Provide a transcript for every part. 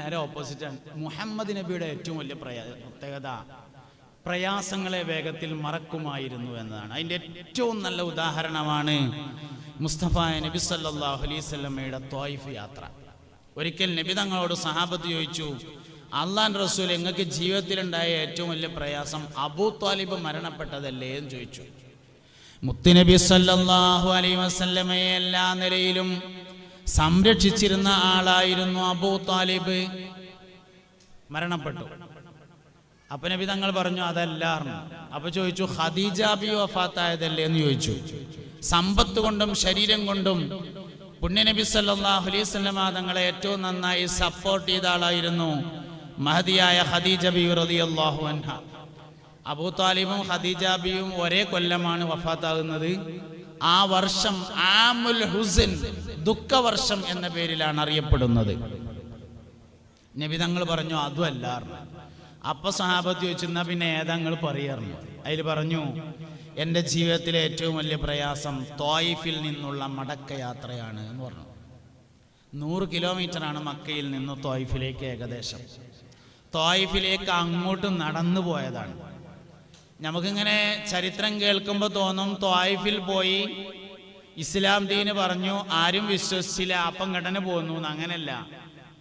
നേരെ ഓപ്പോസിറ്റാണ് മുഹമ്മദ് നബിയുടെ ഏറ്റവും വലിയ പ്രയാ പ്രത്യേകത പ്രയാസങ്ങളെ വേഗത്തിൽ മറക്കുമായിരുന്നു എന്നതാണ്. അതിന്റെ ഏറ്റവും നല്ല ഉദാഹരണമാണ് മുസ്തഫ നബി സല്ലാഹു അലൈഹി സ്വലമയുടെ ത്വായിഫ് യാത്ര. ഒരിക്കൽ നബി തങ്ങളോട് സഹാബത്ത് ചോദിച്ചു അള്ളാൻ റസൂൽ നിങ്ങൾക്ക് ജീവിതത്തിലുണ്ടായ ഏറ്റവും വലിയ പ്രയാസം അബൂ ത്വാലിബ് മരണപ്പെട്ടതല്ലേ? എന്ന് ചോദിച്ചു. മുത്തുനബി സല്ലാഹു അലൈഹി വസല്ലമയെ എല്ലാ നിലയിലും സംരക്ഷിച്ചിരുന്ന ആളായിരുന്നു അബൂ താലിബ്. മരണപ്പെട്ടു. അപ്പൊ നബി തങ്ങൾ പറഞ്ഞു അതല്ല. അപ്പൊ ചോദിച്ചു ഖദീജ ബി വഫാത്തായതല്ലേ? എന്ന് ചോദിച്ചു. സമ്പത്ത് കൊണ്ടും ശരീരം കൊണ്ടും പുണ്യനബി സല്ലല്ലാഹു അലൈഹി വസല്ലമ തങ്ങളെ ഏറ്റവും നന്നായി സപ്പോർട്ട് ചെയ്ത ആളായിരുന്നു മഹദിയായ ഖദീജ ബി റളിയല്ലാഹു അൻഹ. അബൂ താലിബും ഖദീജാബിയും ഒരേ കൊല്ലമാണ് വഫാത്താകുന്നത്. ആ വർഷം ആമുൽ ഹുസിൻ ദുഃഖവർഷം എന്ന പേരിലാണ് അറിയപ്പെടുന്നത്. നബി തങ്ങൾ പറഞ്ഞു അതുമല്ല അപ്പൊ സഹാബത്ത് ചോദിച്ചു എന്നാ പിന്നെ ഏതങ്ങൾ പറയാറുണ്ട് അതിൽ പറഞ്ഞു എന്റെ ജീവിതത്തിലെ ഏറ്റവും വലിയ പ്രയാസം തോയിഫിൽ നിന്നുള്ള മടക്കയാത്രയാണ് എന്ന് പറഞ്ഞു. നൂറ് കിലോമീറ്ററാണ് മക്കയിൽ നിന്ന് തോയിഫിലേക്ക് ഏകദേശം. തോയിഫിലേക്ക് അങ്ങോട്ട് നടന്നു പോയതാണ്. നമുക്കിങ്ങനെ ചരിത്രം കേൾക്കുമ്പോൾ തോന്നും ത്വായിഫിൽ പോയി ഇസ്ലാം ദീന് പറഞ്ഞു ആരും വിശ്വസിച്ചില്ല അപ്പം ഘടന പോന്നു അങ്ങനല്ല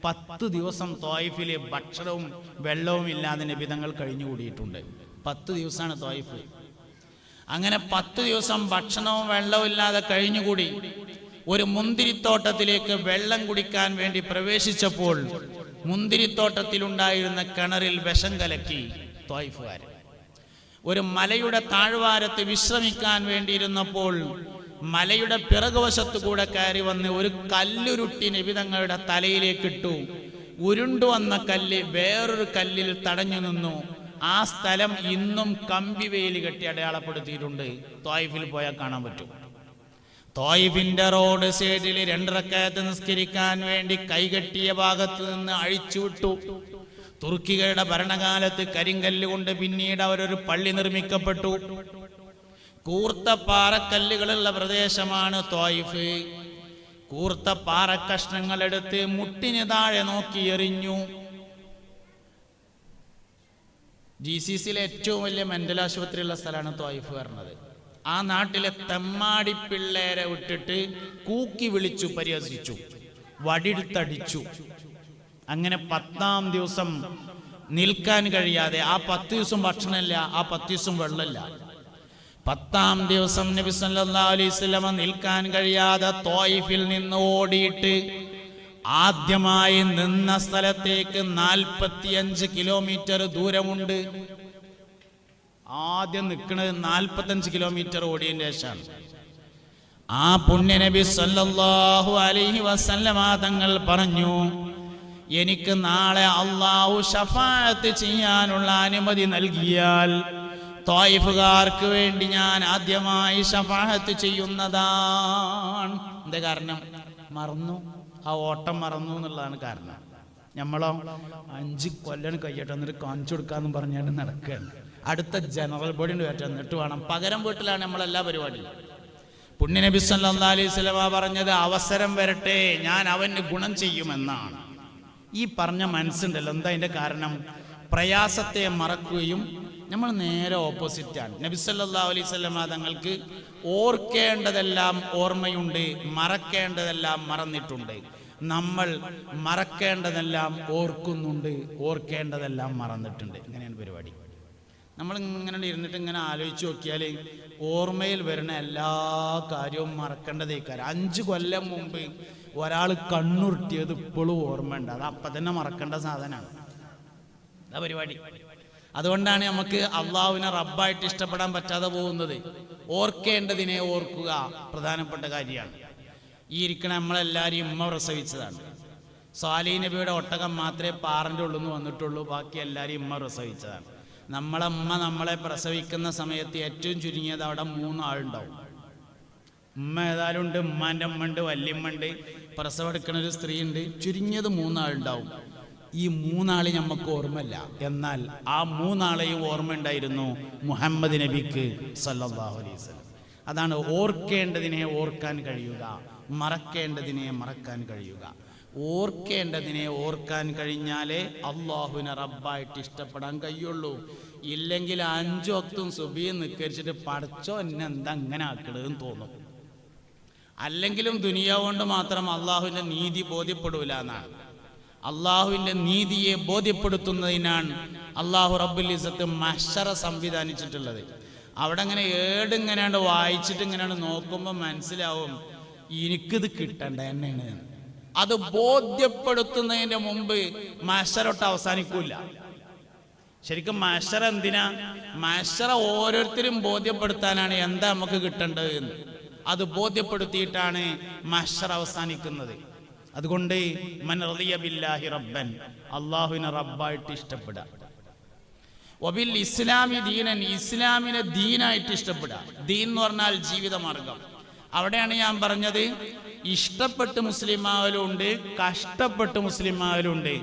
പത്ത് ദിവസം ത്വായിഫിൽ ഭക്ഷണവും വെള്ളവും ഇല്ലാതെ നിബിധങ്ങൾ കഴിഞ്ഞുകൂടിയിട്ടുണ്ട്. പത്ത് ദിവസമാണ് ത്വായിഫ് അങ്ങനെ പത്ത് ദിവസം ഭക്ഷണവും വെള്ളവും ഇല്ലാതെ കഴിഞ്ഞുകൂടി ഒരു മുന്തിരിത്തോട്ടത്തിലേക്ക് വെള്ളം കുടിക്കാൻ വേണ്ടി പ്രവേശിച്ചപ്പോൾ മുന്തിരിത്തോട്ടത്തിലുണ്ടായിരുന്ന കിണറിൽ വിഷം കലക്കി ത്വായിഫുകാർ ഒരു മലയുടെ താഴ്വാരത്ത് വിശ്രമിക്കാൻ വേണ്ടിയിരുന്നപ്പോൾ മലയുടെ പിറകുവശത്ത് കൂടെ കയറി വന്ന് ഒരു കല്ലുരുട്ടി നിബിതങ്ങളുടെ തലയിലേക്ക് ഇട്ടു ഉരുണ്ടു വന്ന കല്ല് വേറൊരു കല്ലിൽ തടഞ്ഞു നിന്നു. ആ സ്ഥലം ഇന്നും കമ്പി വേലി കെട്ടി അടയാളപ്പെടുത്തിയിട്ടുണ്ട്. തോയിഫിൽ പോയാൽ കാണാൻ പറ്റും. തോയിഫിന്റെ റോഡ് സൈഡിൽ രണ്ടിറക്കയത്ത് നിസ്കരിക്കാൻ വേണ്ടി കൈകെട്ടിയ ഭാഗത്ത് നിന്ന് അഴിച്ചുവിട്ടു. തുർക്കികളുടെ ഭരണകാലത്ത് കരിങ്കല്ല് കൊണ്ട് പിന്നീട് അവരൊരു പള്ളി നിർമ്മിക്കപ്പെട്ടു. കൂർത്ത പാറക്കല്ലുകളുള്ള പ്രദേശമാണ് തോയിഫ്. കൂർത്ത പാറക്കഷ്ണങ്ങൾ എടുത്ത് മുട്ടിന് താഴെ നോക്കി എറിഞ്ഞു. ജി സി സിയിലെ ഏറ്റവും വലിയ മെന്റൽ ആശുപത്രിയുള്ള സ്ഥലമാണ് തോയിഫ് പറഞ്ഞത്. ആ നാട്ടിലെ തെമ്മാടി പിള്ളേരെ വിട്ടിട്ട് കൂക്കി വിളിച്ചു പരിഹസിച്ചു വടിയെടുത്തടിച്ചു അങ്ങനെ പത്താം ദിവസം നിൽക്കാൻ കഴിയാതെ ആ പത്ത് ദിവസം ഭക്ഷണമില്ല ആ പത്ത് ദിവസം വെള്ളമില്ല. പത്താം ദിവസം നബി വസല്ലമ നിൽക്കാൻ കഴിയാതെ തോയിഫിൽ നിന്ന് ഓടിയിട്ട് ആദ്യമായി നിന്ന സ്ഥലത്തേക്ക് നാൽപ്പത്തിയഞ്ച് കിലോമീറ്റർ ദൂരമുണ്ട്. ആദ്യം നിൽക്കുന്നത് നാൽപ്പത്തഞ്ച് കിലോമീറ്റർ ഓടിയതിന് ശേഷമാണ്. ആ പുണ്യനബി സല്ലാഹു അലൈഹി വസല്ലമ തങ്ങൾ പറഞ്ഞു എനിക്ക് നാളെ അള്ളാഹു ഷഫാഅത്ത് ചെയ്യാനുള്ള അനുമതി നൽകിയാൽ തോയിഫുകാർക്ക് വേണ്ടി ഞാൻ ആദ്യമായി ഷഫാഅത്ത് ചെയ്യുന്നതാണ്. എന്താ കാരണം? മറന്നു. ആ ഓട്ടം മറന്നു എന്നുള്ളതാണ് കാരണം. നമ്മളോ അഞ്ച് കൊല്ലം കയ്യട്ടെ എന്നിട്ട് കാണിച്ചു കൊടുക്കാന്ന് പറഞ്ഞാണ്ട് നടക്കുകയാണ്. അടുത്ത ജനറൽ ബോഡി കയറ്റം എന്നിട്ട് വേണം. പകരം വീട്ടിലാണ് നമ്മളെല്ലാ പരിപാടിയും. പുണ്യനബി അലൈഹി സ്വലമ പറഞ്ഞത് അവസരം വരട്ടെ ഞാൻ അവന് ഗുണം ചെയ്യുമെന്നാണ്. ഈ പറഞ്ഞ മനസ്സുണ്ടല്ലോ. എന്താ അതിന്റെ കാരണം? പ്രയാസത്തെ മറക്കുകയും നമ്മൾ നേരെ ഓപ്പോസിറ്റാണ്. നബി സല്ലല്ലാഹു അലൈഹി വസല്ലമ തങ്ങൾക്ക് ഓർക്കേണ്ടതെല്ലാം ഓർമ്മയുണ്ട് മറക്കേണ്ടതെല്ലാം മറന്നിട്ടുണ്ട്. നമ്മൾ മറക്കേണ്ടതെല്ലാം ഓർക്കുന്നുണ്ട് ഓർക്കേണ്ടതെല്ലാം മറന്നിട്ടുണ്ട്. ഇങ്ങനെയാണ് പരിപാടി. നമ്മൾ ഇങ്ങനെ ഇരുന്നിട്ട് ഇങ്ങനെ ആലോചിച്ച് നോക്കിയാൽ ഓർമ്മയിൽ വരുന്ന എല്ലാ കാര്യവും മറക്കേണ്ടതേക്കാരം. അഞ്ച് കൊല്ലം മുമ്പ് ഒരാൾ കണ്ണുരുട്ടിയത് ഇപ്പോഴും ഓർമ്മയുണ്ട്. അത് അപ്പം തന്നെ മറക്കേണ്ട സാധനമാണ് അതാ പരിപാടി. അതുകൊണ്ടാണ് നമുക്ക് അള്ളാഹുവിനെ റബ്ബായിട്ട് ഇഷ്ടപ്പെടാൻ പറ്റാതെ പോകുന്നത്. ഓർക്കേണ്ടതിനെ ഓർക്കുക പ്രധാനപ്പെട്ട കാര്യമാണ്. ഈ ഇരിക്കണ നമ്മളെല്ലാവരും ഉമ്മ പ്രസവിച്ചതാണ്. സ്വാലി നബിയുടെ ഒട്ടകം മാത്രമേ പാറന്റെ ഉള്ളിൽ നിന്ന് വന്നിട്ടുള്ളൂ. ബാക്കി എല്ലാവരും ഉമ്മ പ്രസവിച്ചതാണ്. നമ്മളെ ഉമ്മ നമ്മളെ പ്രസവിക്കുന്ന സമയത്ത് ഏറ്റവും ചുരുങ്ങിയത് അവിടെ മൂന്നാളുണ്ടാവും. ഉമ്മ ഏതായാലും ഉണ്ട് ഉമ്മാന്റെ ഉമ്മ ഉണ്ട് വല്യമ്മ ഉണ്ട്. പ്രസവം ഒരു സ്ത്രീ ഉണ്ട് ചുരുങ്ങിയത് മൂന്നാളുണ്ടാവും. ഈ മൂന്നാളെ നമുക്ക് ഓർമ്മല്ല എന്നാൽ ആ മൂന്നാളെയും ഓർമ്മയുണ്ടായിരുന്നു മുഹമ്മദ് നബിക്ക് സല്ലല്ലാഹു അലൈഹി വസല്ലം. അതാണ് ഓർക്കേണ്ടതിനെ ഓർക്കാൻ കഴിയുക മറക്കേണ്ടതിനെ മറക്കാൻ കഴിയുക. ഓർക്കേണ്ടതിനെ ഓർക്കാൻ കഴിഞ്ഞാലേ അള്ളാഹുവിനെ റബ്ബായിട്ട് ഇഷ്ടപ്പെടാൻ കഴിയുള്ളൂ. ഇല്ലെങ്കിൽ അഞ്ചു വക്തും സുബിയും നിക്കരിച്ചിട്ട് പഠിച്ചോ എന്നെ എന്താ അങ്ങനെ ആക്കണതെന്ന് തോന്നും. അല്ലെങ്കിലും ദുനിയാവ് കൊണ്ട് മാത്രം അള്ളാഹുവിന്റെ നീതി ബോധ്യപ്പെടൂല എന്നാണ്. അള്ളാഹുവിന്റെ നീതിയെ ബോധ്യപ്പെടുത്തുന്നതിനാണ് അള്ളാഹു റബ്ബുൽ ഇസത്ത് മഷറ സംവിധാനിച്ചിട്ടുള്ളത്. അവിടെ അങ്ങനെ ഏടിങ്ങനെയാണ്ട് വായിച്ചിട്ട് ഇങ്ങനെയാണ് നോക്കുമ്പോൾ മനസ്സിലാവും എനിക്കിത് കിട്ടണ്ട തന്നെയാണ്. അത് ബോധ്യപ്പെടുത്തുന്നതിന്റെ മുമ്പ് മഷറൊട്ട് അവസാനിക്കൂല. ശരിക്കും മഷറ എന്തിനാ? മഷറ ഓരോരുത്തരും ബോധ്യപ്പെടുത്താനാണ് എന്താ നമുക്ക് കിട്ടേണ്ടത് എന്ന്. അത് ബോധ്യപ്പെടുത്തിയിട്ടാണ് മഹ്ഷർ അവസാനിക്കുന്നത്. അതുകൊണ്ട് മൻ റബ്ബൻ അള്ളാഹുവിനെ റബ്ബായിട്ട് ഇഷ്ടപ്പെടുക. ഒബിൽ ഇസ്ലാമി ദീനൻ ഇസ്ലാമിനെ ദീനായിട്ട് ഇഷ്ടപ്പെടുക. ദീൻ എന്ന് പറഞ്ഞാൽ അവിടെയാണ് ഞാൻ പറഞ്ഞത് ഇഷ്ടപ്പെട്ട് മുസ്ലിം ആവലുണ്ട് കഷ്ടപ്പെട്ട് മുസ്ലിം ആവലുണ്ട്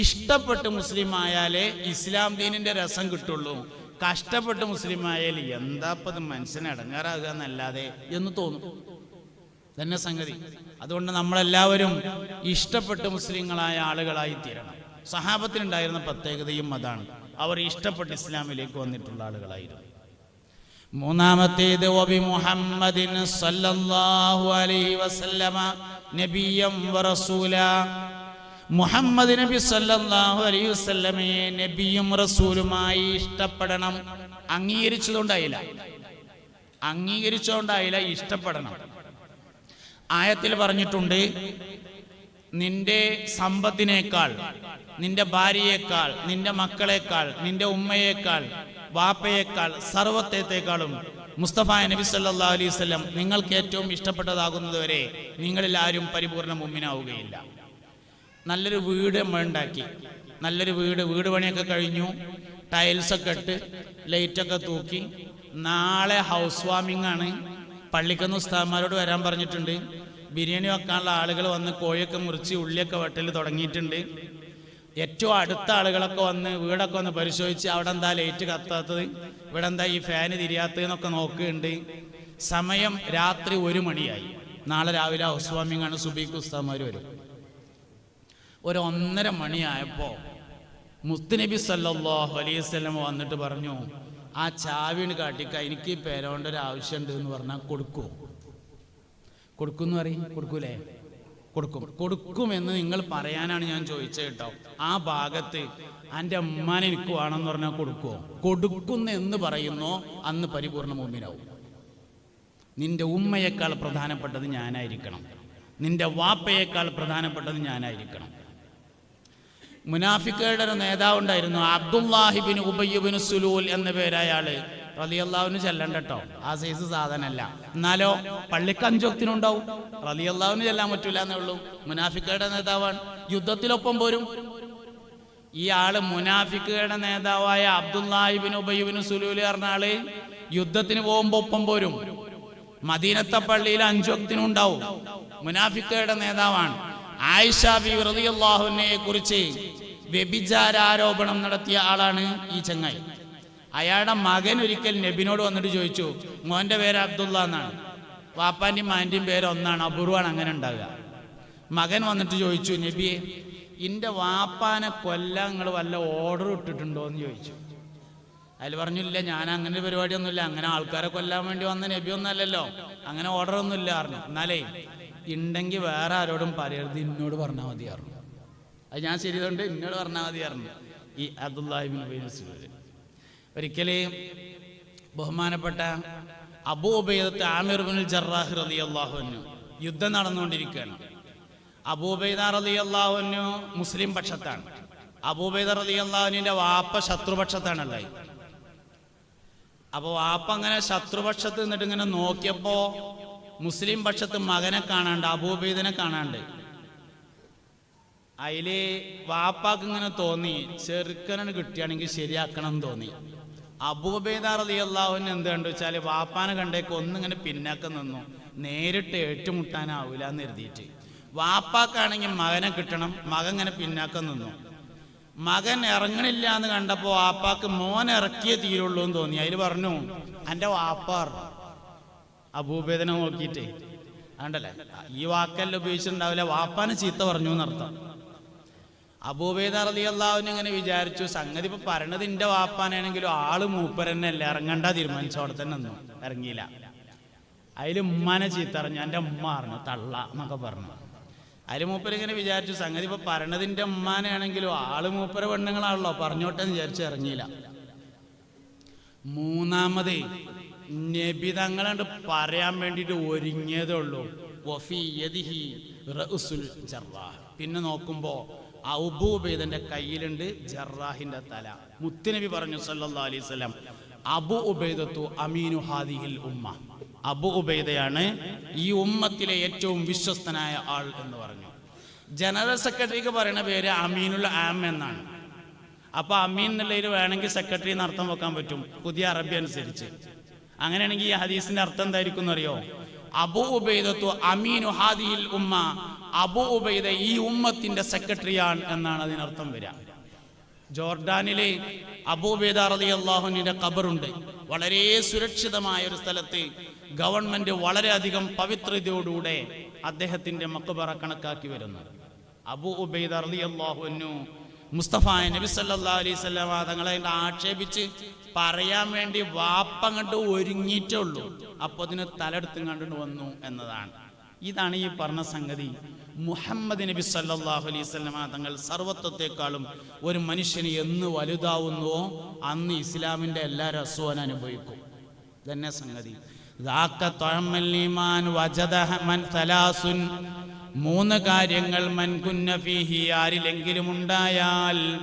ഇഷ്ടപ്പെട്ട് മുസ്ലിം ആയാലേ ഇസ്ലാം ദീനിന്റെ രസം കിട്ടുള്ളൂ. കഷ്ടപ്പെട്ട് മുസ്ലിം എന്താപ്പത് മനസ്സിന് ഇടങ്ങാറാകുക എന്നല്ലാതെ എന്ന് തോന്നും. തന്നെ സംഗതി. അതുകൊണ്ട് നമ്മളെല്ലാവരും ഇഷ്ടപ്പെട്ട് മുസ്ലിങ്ങളായ ആളുകളായി തീരണം. സഹാബത്തിനുണ്ടായിരുന്ന പ്രത്യേകതയും അതാണ്. അവർ ഇഷ്ടപ്പെട്ട് ഇസ്ലാമിലേക്ക് വന്നിട്ടുള്ള ആളുകളായിരുന്നു. മൂന്നാമത്തേത് മുഹമ്മദിൻ സല്ലല്ലാഹു അലൈഹി വസല്ലമ നബിയം വറസൂല മുഹമ്മദ് നബി സല്ലല്ലാഹു അലൈഹി വസല്ലമയെ നബിയും റസൂലുമായി ഇഷ്ടപ്പെടണം. അംഗീകരിച്ചതുകൊണ്ടായില്ല. അംഗീകരിച്ചുകൊണ്ടായില്ല ഇഷ്ടപ്പെടണം. ആയത്തിൽ പറഞ്ഞിട്ടുണ്ട് നിന്റെ സമ്പത്തിനേക്കാൾ നിന്റെ ഭാര്യയേക്കാൾ നിന്റെ മക്കളെക്കാൾ നിന്റെ ഉമ്മയേക്കാൾ വാപ്പയേക്കാൾ സർവത്തേക്കാളും മുസ്തഫ നബി സല്ലാ അലൈഹി വസല്ലം നിങ്ങൾക്ക് ഏറ്റവും ഇഷ്ടപ്പെട്ടതാകുന്നതുവരെ നിങ്ങളിൽ ആരും പരിപൂർണ മുമ്പിനാവുകയില്ല നല്ലൊരു വീട് നമ്മൾ ഉണ്ടാക്കി നല്ലൊരു വീട് വീട് പണിയൊക്കെ കഴിഞ്ഞു. ടൈൽസൊക്കെ ഇട്ട് ലൈറ്റൊക്കെ തൂക്കി. നാളെ ഹൗസ് വാമിംഗ് ആണ്. പള്ളിക്കന്ന് ഉസ്താന്മാരോട് വരാൻ പറഞ്ഞിട്ടുണ്ട്. ബിരിയാണി വെക്കാനുള്ള ആളുകൾ വന്ന് കോഴിയൊക്കെ മുറിച്ച് ഉള്ളിയൊക്കെ വെട്ടൽ തുടങ്ങിയിട്ടുണ്ട്. ഏറ്റവും അടുത്ത ആളുകളൊക്കെ വന്ന് വീടൊക്കെ വന്ന് പരിശോധിച്ച് അവിടെ എന്താ ലൈറ്റ് കത്താത്തത്? ഇവിടെ എന്താ ഈ ഫാന് തിരിയാത്തതെന്നൊക്കെ നോക്കുന്നുണ്ട്. സമയം രാത്രി ഒരു മണിയായി. നാളെ രാവിലെ ഹൗസ് വാമിംഗ് ആണ്. സുബീഖ് ഉസ്താന്മാർ വരും. ഒരു ഒന്നര മണിയായപ്പോൾ മുത്തുനബി സല്ലല്ലാഹു അലൈവല്ലം വന്നിട്ട് പറഞ്ഞു ആ ചാവിന് കാട്ടിക്ക എനിക്ക് പേരോണ്ട ഒരു ആവശ്യമുണ്ട് എന്ന് പറഞ്ഞാൽ കൊടുക്കൂ. കൊടുക്കും എന്ന് പറയും? കൊടുക്കൂലേ? കൊടുക്കും. കൊടുക്കുമെന്ന് നിങ്ങൾ പറയാനാണ് ഞാൻ ചോദിച്ചത് കേട്ടോ. ആ ഭാഗത്ത് എന്റെ അമ്മാനെ എനിക്ക് വേണമെന്ന് പറഞ്ഞാൽ കൊടുക്കുമോ കൊടുക്കുന്ന എന്ന് പറയുന്നോ അന്ന് പരിപൂർണ മുമ്പിനാവും നിന്റെ ഉമ്മയേക്കാൾ പ്രധാനപ്പെട്ടത് ഞാനായിരിക്കണം. നിന്റെ വാപ്പയേക്കാൾ പ്രധാനപ്പെട്ടത് ഞാനായിരിക്കണം. മുനാഫിക്കയുടെ ഒരു നേതാവ് ഉണ്ടായിരുന്നു. അബ്ദുല്ലാഹിബിൻ ഉബയ്യുബിൻ സുലൂൽ എന്ന പേരായ ആൾ റലിയല്ലാവിന് ചെല്ലണ്ട കേട്ടോ ആ സൈസ് സാധനമല്ല എന്നാലോ പള്ളിക്ക് അഞ്ചൊക്തിനുണ്ടാവും റലിയല്ലാവിന് ചെല്ലാൻ പറ്റൂല എന്നേ ഉള്ളൂ. മുനാഫിക്കയുടെ നേതാവാണ്. യുദ്ധത്തിലൊപ്പം പോരും. ഈ ആൾ മുനാഫിക്കയുടെ നേതാവായ അബ്ദുല്ലാഹിബിൻ ഉബയ്യുബിന് സുലൂൽ പറഞ്ഞ ആൾ യുദ്ധത്തിന് പോകുമ്പോ ഒപ്പം പോരും. മദീനത്തെ പള്ളിയിൽ അഞ്ചോക്തിനുണ്ടാവും മുനാഫിക്കയുടെ നേതാവാണ്. ആയിഷ ബി റളിയല്ലാഹുവിനെ കുറിച്ച് വ്യഭിചാരോപണം നടത്തിയ ആളാണ് ഈ ചങ്ങായി. അയാളുടെ മകൻ ഒരിക്കൽ നബിനോട് വന്നിട്ട് ചോദിച്ചു മോന്റെ പേര് അബ്ദുള്ള എന്നാണ്. വാപ്പാന്റെയും മാന്റെയും പേര് ഒന്നാണ് അപൂർവമാണ് അങ്ങനെ ഉണ്ടാകുക മകൻ വന്നിട്ട് ചോദിച്ചു നബിയെ എന്റെ വാപ്പാനെ കൊല്ലാൻ നിങ്ങൾ വല്ല ഓർഡർ ഇട്ടിട്ടുണ്ടോ എന്ന് ചോദിച്ചു. അതിൽ പറഞ്ഞില്ല ഞാൻ അങ്ങനെ ഒരു പരിപാടിയൊന്നുമില്ല. അങ്ങനെ ആൾക്കാരെ കൊല്ലാൻ വേണ്ടി വന്ന നബി ഒന്നല്ലല്ലോ അങ്ങനെ ഓർഡർ ഒന്നുമില്ല പറഞ്ഞു. എന്നാലേ ഉണ്ടെങ്കിൽ വേറെ ആരോടും പറയരുത് എന്നോട് പറഞ്ഞാൽ മതി അറിഞ്ഞു അത് ഞാൻ ശരിയതുകൊണ്ട് എന്നോട് പറഞ്ഞാൽ മതി അറിഞ്ഞു ഈ അബ്ദുല്ലാഹിബിൻ ഒരിക്കൽ ബഹുമാനപ്പെട്ട അബൂബൈദത്ത് ആമിർ ബിൻ ജറാഹ് റലി അള്ളാഹുനു യുദ്ധം നടന്നുകൊണ്ടിരിക്കുകയാണ്. അബൂബൈദ റലി അള്ളാഹുനു മുസ്ലിം പക്ഷത്താണ്. അബൂബൈദ റലി അള്ളാഹുവിന്റെ വാപ്പ ശത്രുപക്ഷത്താണല്ലേ അപ്പോൾ വാപ്പ അങ്ങനെ ശത്രുപക്ഷത്ത് നിന്നിട്ട് ഇങ്ങനെ നോക്കിയപ്പോ മുസ്ലിം പക്ഷത്ത് മകനെ കാണാണ്ട് അബൂബൈദിനെ കാണാണ്ട്. അതിൽ വാപ്പാക്ക് ഇങ്ങനെ തോന്നി ചെറുക്കനാണ് കിട്ടുകയാണെങ്കിൽ ശരിയാക്കണം എന്ന് തോന്നി. അബൂബൈദ റതി അള്ളാഹുവിന് എന്ത് കണ്ടു വാപ്പാനെ കണ്ടേക്ക് ഒന്നിങ്ങനെ പിന്നാക്കം നിന്നു. നേരിട്ട് ഏറ്റുമുട്ടാനാവൂല എന്ന് എഴുതിയിട്ട്. വാപ്പാക്കാണെങ്കിൽ മകനെ കിട്ടണം മകൻ ഇങ്ങനെ പിന്നാക്കം നിന്നു. മകൻ ഇറങ്ങണില്ല എന്ന് കണ്ടപ്പോ വാപ്പാക്ക് മോൻ ഇറക്കിയേ തീരുള്ളൂ എന്ന് തോന്നി. അതിൽ പറഞ്ഞു എന്റെ വാപ്പ. അബൂബേദനെ നോക്കിയിട്ട്. ആണ്ടല്ലേ? ഈ വാക്കല്ല ഉപയോഗിച്ചിട്ടുണ്ടാവില്ല. വാപ്പാന് ചീത്ത പറഞ്ഞു എന്നർത്ഥം. അബൂബേദ റലി അള്ളാഹുവിന് ഇങ്ങനെ വിചാരിച്ചു സംഗതി ഇപ്പൊ പറയണത് എന്റെ വാപ്പാനാണെങ്കിലും ആൾ മൂപ്പരന്നല്ല ഇറങ്ങണ്ട തീരുമാനിച്ചോടെ തന്നെ ഒന്നും ഇറങ്ങിയില്ല. അതിൽ ഉമ്മാനെ ചീത്ത അറിഞ്ഞു എന്റെ ഉമ്മ അറിഞ്ഞു തള്ള എന്നൊക്കെ പറഞ്ഞു. അതിൽ മൂപ്പര് ഇങ്ങനെ വിചാരിച്ചു സംഗതി ഇപ്പൊ പറയണതിന്റെ ഉമ്മാനാണെങ്കിലും ആൾ മൂപ്പര പെണ്ണുങ്ങളാണല്ലോ. പറഞ്ഞോട്ടെ വിചാരിച്ചു വിചാരിച്ച് ഇറങ്ങിയില്ല. മൂന്നാമത് നബി തങ്ങളുണ്ട് പറയാൻ വേണ്ടിയിട്ട് ഒരുങ്ങിയതേ ഉള്ളൂ പിന്നെ നോക്കുമ്പോ അബൂബൈദന്റെ കയ്യിലുണ്ട് ജറാഹിന്റെ തല. മുത്തുനബി പറഞ്ഞു സല്ലാ അലൈഹി അബു ഉബൈദത്തു അമീനു ഹാദിഹിൽ ഉമ്മ. അബു ഉബൈദയാണ് ഈ ഉമ്മത്തിലെ ഏറ്റവും വിശ്വസ്തനായ ആൾ എന്ന് പറഞ്ഞു. ജനറൽ സെക്രട്ടറിക്ക് പറയുന്ന പേര് അമീനുൽ ആം എന്നാണ്. അപ്പൊ അമീൻ എന്നുള്ളതിൽ വേണമെങ്കിൽ സെക്രട്ടറി എന്ന് അർത്ഥം വെക്കാൻ പറ്റും പുതിയ അറബി അനുസരിച്ച്. അങ്ങനെയാണെങ്കിൽ ഈ ഹദീസിന്റെ അർത്ഥം എന്തായിരിക്കും എന്നറിയോ? അബു ഉബൈദത്തു അമീനു ഹാദിയിൽ ഉമ്മ. അബു ഉബൈദ ഈ ഉമ്മത്തിന്റെ സെക്രട്ടറിയാണ് എന്നാണ് അതിനർത്ഥം വരിക. ജോർഡാനിലെ അബൂബേദ റലി അള്ളാഹുവിന്റെ ഖബറുണ്ട്. വളരെ സുരക്ഷിതമായ ഒരു സ്ഥലത്ത് ഗവൺമെന്റ് വളരെയധികം പവിത്രതയോടുകൂടെ അദ്ദേഹത്തിന്റെ മക്കബറ കണക്കാക്കി വരുന്നു അബു ഉബൈദ റലി അള്ളാഹുനു മുസ്തഫ നബി സല്ലാ അലൈഹി സ്വലാമ തങ്ങളെ അതിന്റെ ആക്ഷേപിച്ച് പറയാൻ വേണ്ടി വാപ്പ കണ്ട് ഒരുങ്ങിയിട്ടേ ഉള്ളൂ അപ്പൊ അതിന് തലെടുത്തും കണ്ടിട്ട് വന്നു എന്നതാണ് ഇതാണ് ഈ പറഞ്ഞ സംഗതി മുഹമ്മദ് നബി സല്ലല്ലാഹു അലൈഹി വസല്ലമ തങ്ങൾ സർവത്വത്തെക്കാളും ഒരു മനുഷ്യന് എന്ന് വലുതാവുന്നുവോ അന്ന് ഇസ്ലാമിന്റെ എല്ലാ രസവും അനുഭവിക്കും തന്നെ സംഗതി ذاك طعم الإيمان وجده من ثلاث മൂന്ന് കാര്യങ്ങൾ മൻകുന്ന ഫീഹി ആരിലെങ്കിലും ഉണ്ടായാൽ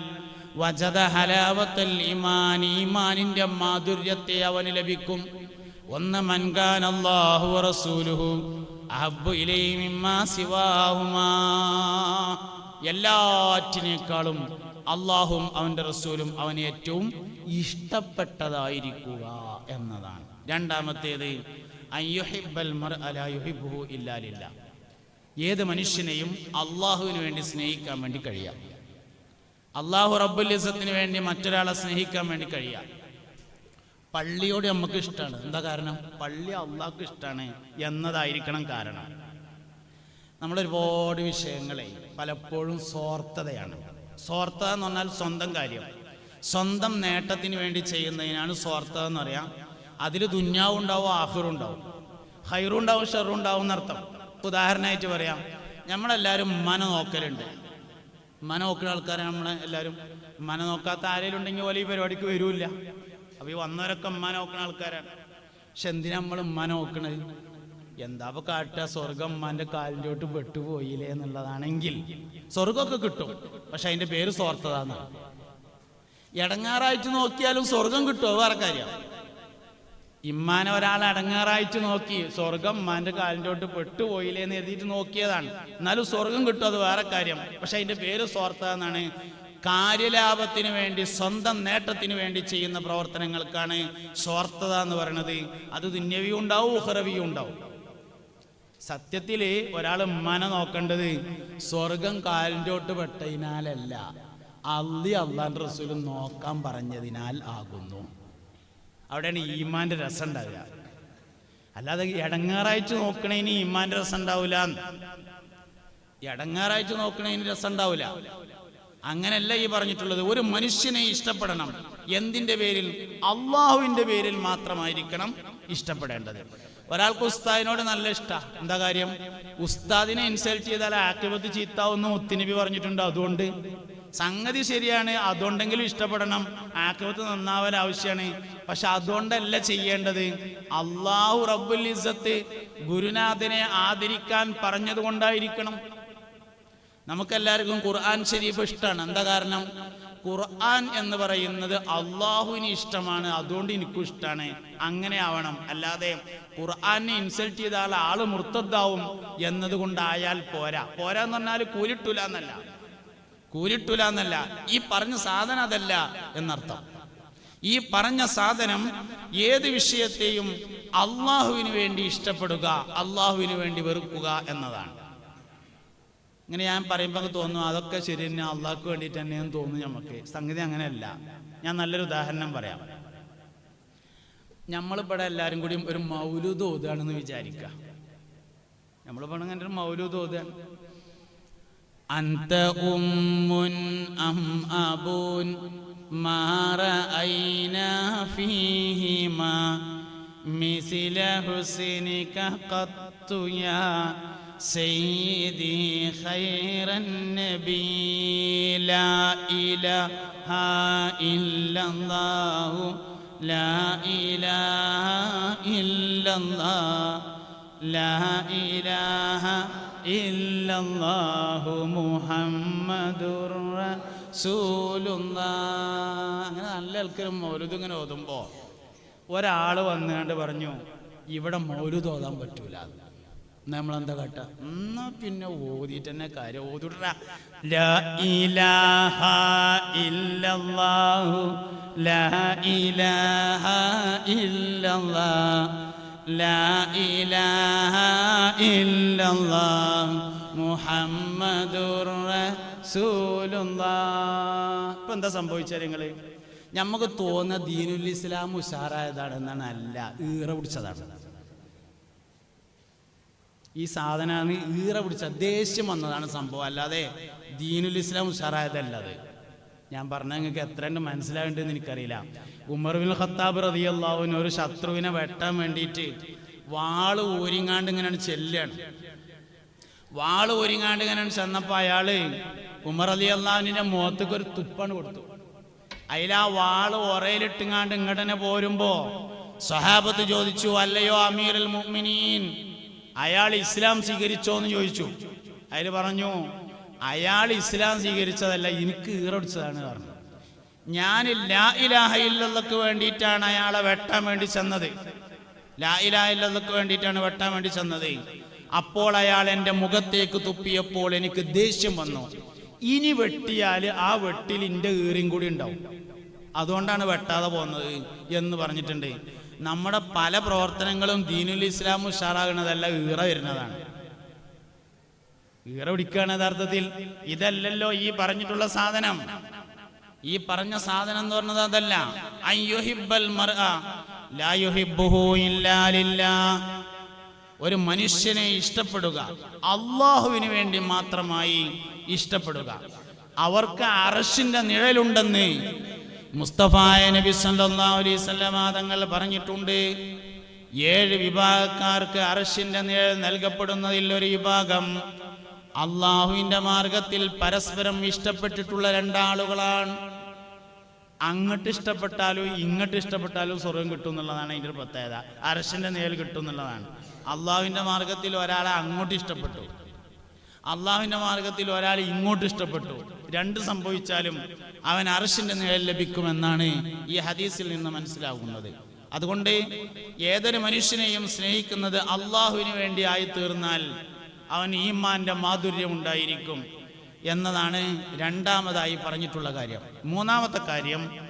വജത ഹലാവത്തൽ ഇമാൻ ഈമാനിന്റെ മാധുര്യത്തെ അവന് ലഭിക്കും. ഒന്ന് മൻകാൻ അള്ളാഹു റസൂലുഹു അബ്ബു ഇലൈഹി മിമ്മാ സിവാഹുമാ. എല്ലാറ്റിനേക്കാളും അള്ളാഹും അവന്റെ റസൂലും അവന് ഏറ്റവും ഇഷ്ടപ്പെട്ടതായിരിക്കുക എന്നതാണ്. രണ്ടാമത്തേത് അയ്യുഹിബൽ മർ അല യുഹിബുഹു ഇല്ലാ ലില്ലാ. ഏത് മനുഷ്യനെയും അള്ളാഹുവിന് വേണ്ടി സ്നേഹിക്കാൻ വേണ്ടി കഴിയാം. അള്ളാഹു റബ്ബുൽ ഇസത്തിന് വേണ്ടി മറ്റൊരാളെ സ്നേഹിക്കാൻ വേണ്ടി കഴിയാം. പള്ളിയോട് നമുക്ക് ഇഷ്ടമാണ് എന്താ കാരണം? പള്ളി അള്ളാഹ്ക്ക് ഇഷ്ടമാണ് എന്നതായിരിക്കണം കാരണം. നമ്മളൊരുപാട് വിഷയങ്ങളെ പലപ്പോഴും സ്വാർത്ഥതയാണ്. സ്വാർത്ഥത എന്ന് പറഞ്ഞാൽ സ്വന്തം കാര്യം. സ്വന്തം നേട്ടത്തിന് വേണ്ടി ചെയ്യുന്നതിനാണ് സ്വാർത്ഥത എന്ന് പറയാം. അതിൽ ദുന്യാവും ഉണ്ടാവും ആഹുറും ഉണ്ടാവും ഹൈറും ഉണ്ടാവും ഷെറും ഉണ്ടാവും എന്നർത്ഥം. ഉദാഹരണമായിട്ട് പറയാം. നമ്മളെല്ലാവരും മന നോക്കലുണ്ട് മന നോക്കുന്ന ആൾക്കാരെ നമ്മളെ എല്ലാവരും മന നോക്കാത്ത ആരെങ്കിലും ഉണ്ടെങ്കിൽ പോലെ ഈ പരിപാടിക്ക് വരൂല്ല. അപ്പൊ ഈ വന്നവരൊക്കെ മന നോക്കുന്ന ആൾക്കാരാണ്. പക്ഷെ എന്തിനാ നമ്മൾ മന നോക്കണത് എന്താ ഇപ്പൊ കാട്ടുക സ്വർഗം ഉമ്മാന്റെ കാലിന്റെ തൊട്ട് പെട്ടുപോയില്ലേ എന്നുള്ളതാണെങ്കിൽ സ്വർഗമൊക്കെ കിട്ടും. പക്ഷെ അതിന്റെ പേര് സ്വാർത്ഥതാന്ന് ഇടങ്ങാറായിട്ട് നോക്കിയാലും സ്വർഗം കിട്ടുമോ വേറെ കാര്യം. ഇമ്മാനെ ഒരാൾ അടങ്ങാറായിട്ട് നോക്കി. സ്വർഗം ഉമ്മാന്റെ കാലിന്റെ പെട്ടുപോയില്ലേ എന്ന് എഴുതിയിട്ട് നോക്കിയതാണ്. എന്നാലും സ്വർഗം കിട്ടും അത് വേറെ കാര്യം. പക്ഷെ അതിന്റെ പേര് സ്വാർത്ഥ എന്നാണ് കാര്യലാഭത്തിന് വേണ്ടി സ്വന്തം നേട്ടത്തിന് വേണ്ടി ചെയ്യുന്ന പ്രവർത്തനങ്ങൾക്കാണ് സ്വാർത്ഥത എന്ന് പറയുന്നത് അത് ദുന്യവിയും ഉണ്ടാവും ഉഹറവിയും ഉണ്ടാവും. സത്യത്തിൽ ഒരാൾ ഉമ്മാനെ നോക്കേണ്ടത് സ്വർഗം കാലിന്റെ തൊട്ട് പെട്ടതിനാലല്ല. അള്ളി അള്ളാൻ റസൂലും നോക്കാൻ പറഞ്ഞതിനാൽ ആകുന്നു. അവിടെയാണ് ഈമാന്റെ രസം ഉണ്ടാവുക അല്ലാതെ ഇടങ്ങാറായിട്ട് നോക്കണേന് ഈമാന്റെ രസം ഉണ്ടാവില്ല ഇടങ്ങാറായിട്ട് നോക്കണേന് രസം ഉണ്ടാവില്ല അങ്ങനല്ല ഈ പറഞ്ഞിട്ടുള്ളത്. ഒരു മനുഷ്യനെ ഇഷ്ടപ്പെടണം. എന്തിന്റെ പേരിൽ? അള്ളാഹുവിന്റെ പേരിൽ മാത്രമായിരിക്കണം ഇഷ്ടപ്പെടേണ്ടത്. ഒരാൾക്ക് ഉസ്താദിനോട് നല്ല ഇഷ്ട. എന്താ കാര്യം? ഉസ്താദിനെ ഇൻസൾട്ട് ചെയ്താൽ ആക്രിപത്ത് ചീത്താവുന്ന മുത്തുനബി പറഞ്ഞിട്ടുണ്ട്. അതുകൊണ്ട് സംഗതി ശരിയാണ് അതുകൊണ്ടെങ്കിലും ഇഷ്ടപ്പെടണം. ആക്രിപത്ത് നന്നാവൽ ആവശ്യമാണ് പക്ഷെ അതുകൊണ്ടല്ല ചെയ്യേണ്ടത്. അള്ളാഹു റബ്ബുൽ ഇസത്ത് ഗുരുനാഥനെ ആദരിക്കാൻ പറഞ്ഞത് കൊണ്ടായിരിക്കണം നമുക്കെല്ലാവർക്കും ഖുർആൻ ശരീഫ് ഇഷ്ടമാണ് എന്താ കാരണം? ഖുർആൻ എന്ന് പറയുന്നത് അള്ളാഹുവിന് ഇഷ്ടമാണ് അതുകൊണ്ട് എനിക്കും ഇഷ്ടമാണ് അങ്ങനെ ആവണം. അല്ലാതെ ഖുർആനെ ഇൻസൾട്ട് ചെയ്താൽ ആൾ മുർത്തദ്ദാവും എന്നതുകൊണ്ടായാൽ പോരാ. പോരാന്ന് പറഞ്ഞാൽ കൂലിട്ടില്ല എന്നല്ല. കൂലിട്ടൂല എന്നല്ല ഈ പറഞ്ഞ സാധനം അതല്ല എന്നർത്ഥം. ഈ പറഞ്ഞ സാധനം ഏത് വിഷയത്തെയും അള്ളാഹുവിന് വേണ്ടി ഇഷ്ടപ്പെടുക അള്ളാഹുവിന് വേണ്ടി വെറുക്കുക എന്നതാണ്. ഇങ്ങനെ ഞാൻ പറയുമ്പോൾ തോന്നുന്നു അതൊക്കെ ശരി തന്നെ അള്ളാഹ്ക്ക് വേണ്ടിയിട്ട് തന്നെയെന്ന് തോന്നുന്നു നമുക്ക് സംഗതി അങ്ങനെയല്ല. ഞാൻ നല്ലൊരു ഉദാഹരണം പറയാം. നമ്മളിവിടെ എല്ലാവരും കൂടി ഒരു മൗലൂദ് ഓതുകയാണെന്ന് വിചാരിക്കുക നമ്മൾ അങ്ങനെ ഒരു മൗലൂദ് തോതാണ് أنت أم أم أب ما رأينا فيهما مثل حسنك قط يا سيدي خير النبي. لا إله إلا الله. لا إله إلا الله. لا إله إلا الله ഇല്ലാഹു മുഹമ്മദുർ അങ്ങനെ നല്ല ആൾക്കാരും മൗലുദിങ്ങനെ ഓതുമ്പോ ഒരാൾ വന്നുകൊണ്ട് പറഞ്ഞു ഇവിടെ മൗലുദ് തോതാൻ പറ്റൂല. നമ്മളെന്താ കേട്ട? എന്നാ പിന്നെ ഓതിട്ട് തന്നെ കാര്യം ഓതിട്ടാ ലാ ഇലാഹ ഇല്ലല്ലാഹു ലാ ഇലാഹ ലാ ഇലാഹ ഇല്ലല്ലാഹ് മുഹമ്മദുർ الله ഇപ്പൊ എന്താ സംഭവിച്ചാൽ നിങ്ങൾ? നമുക്ക് തോന്നുന്ന ദീനുൽ ഇസ്ലാം ഉഷാറായതാണെന്നാണ് അല്ല ഈറ പിടിച്ചതാണ്. ഈ സാധനമാണ് ഈറ പിടിച്ച ദേഷ്യം വന്നതാണ് സംഭവം. അല്ലാതെ ദീനുൽ ഇസ്ലാം ഉഷാറായതല്ലത് ഞാൻ പറഞ്ഞ നിങ്ങൾക്ക് എത്ര ഉണ്ട് മനസ്സിലാകേണ്ടതെന്ന് എനിക്കറിയില്ല. ഉമർ ബിൻ ഖത്താബ് റതിയല്ലാവിന് ഒരു ശത്രുവിനെ വെട്ടാൻ വേണ്ടിയിട്ട് വാൾ ഊരിങ്ങാണ്ട് ഇങ്ങനെയാണ് ചെല്ലാണ്. വാൾ ഊരിങ്ങാണ്ട് ഇങ്ങനെയാണ് ചെന്നപ്പോൾ അയാൾ ഉമർ അലി അള്ളാഹുവിന്റെ മുഖത്തേക്ക് ഒരു തുപ്പാണ് കൊടുത്തു. അതിലാ വാൾ ഒറയിലിട്ടുങ്ങാണ്ട് ഇങ്ങടനെ പോരുമ്പോ സഹാബത്ത് ചോദിച്ചു അല്ലയോ അമീറുൽ മുഅ്മിനീൻ? അയാൾ ഇസ്ലാം സ്വീകരിച്ചോ എന്ന് ചോദിച്ചു. അതിൽ പറഞ്ഞു അയാൾ ഇസ്ലാം സ്വീകരിച്ചതല്ല എനിക്ക് ഈറടിച്ചതാണ് പറഞ്ഞു ഞാൻ ലാ ഇലാഹ ഇല്ലക്ക് വേണ്ടിയിട്ടാണ് അയാളെ വെട്ടാൻ വേണ്ടി ചെന്നത്. ലാ ഇലാഹ ഇല്ലല്ലക്ക് വേണ്ടിയിട്ടാണ് വെട്ടാൻ വേണ്ടി ചെന്നത്. അപ്പോൾ അയാൾ എന്റെ മുഖത്തേക്ക് തുപ്പിയപ്പോൾ എനിക്ക് ദേഷ്യം വന്നു. ഇനി വെട്ടിയാൽ ആ വെട്ടിൽ എന്റെ ഈറിയും കൂടി ഉണ്ടാവും. അതുകൊണ്ടാണ് വെട്ടാതെ പോകുന്നത് എന്ന് പറഞ്ഞിട്ടുണ്ട്. നമ്മുടെ പല പ്രവർത്തനങ്ങളും ദീനുൽ ഇസ്ലാം ഉഷാറാകുന്നതല്ല ഈറ വരുന്നതാണ്. ഈറ പിടിക്കുകയാണ് യഥാർത്ഥത്തിൽ. ഇതല്ലല്ലോ ഈ പറഞ്ഞിട്ടുള്ള സാധനം. ഈ പറഞ്ഞ സാധനം എന്ന് പറഞ്ഞത് അതല്ല. ഒരു മനുഷ്യനെ ഇഷ്ടപ്പെടുക അള്ളാഹുവിന് വേണ്ടി മാത്രമായി ഇഷ്ടപ്പെടുക. അവർക്ക് അറഷിന്റെ നിഴലുണ്ടെന്ന് മുസ്തഫായ നബി വസല്ലമ തങ്ങൾ പറഞ്ഞിട്ടുണ്ട്. ഏഴ് വിഭാഗക്കാർക്ക് അറഷിന്റെ നിഴൽ നൽകപ്പെടുന്നതിൽ ഒരു വിഭാഗം അള്ളാഹുവിന്റെ മാർഗത്തിൽ പരസ്പരം ഇഷ്ടപ്പെട്ടിട്ടുള്ള രണ്ടാളുകളാണ്. അങ്ങോട്ട് ഇഷ്ടപ്പെട്ടാലും ഇങ്ങോട്ട് ഇഷ്ടപ്പെട്ടാലും സ്വർഗം കിട്ടും എന്നുള്ളതാണ് അതിന്റെ ഒരു പ്രത്യേകത. അരശന്റെ നേൽ കിട്ടും എന്നുള്ളതാണ്. അള്ളാഹുവിന്റെ മാർഗത്തിൽ ഒരാളെ അങ്ങോട്ട് ഇഷ്ടപ്പെട്ടു. അള്ളാഹുവിന്റെ മാർഗത്തിൽ ഒരാൾ ഇങ്ങോട്ട് ഇഷ്ടപ്പെട്ടു. രണ്ട് സംഭവിച്ചാലും അവൻ അർഷിന്റെ നിഴൽ ലഭിക്കുമെന്നാണ് ഈ ഹദീസിൽ നിന്ന് മനസ്സിലാകുന്നത്. അതുകൊണ്ട് ഏതൊരു മനുഷ്യനെയും സ്നേഹിക്കുന്നത് അള്ളാഹുവിന് വേണ്ടി ആയി തീർന്നാൽ അവൻ ഈമാന്റെ മാധുര്യം ഉണ്ടായിരിക്കും എന്നതാണ് രണ്ടാമതായി പറഞ്ഞിട്ടുള്ള കാര്യം. മൂന്നാമത്തെ കാര്യം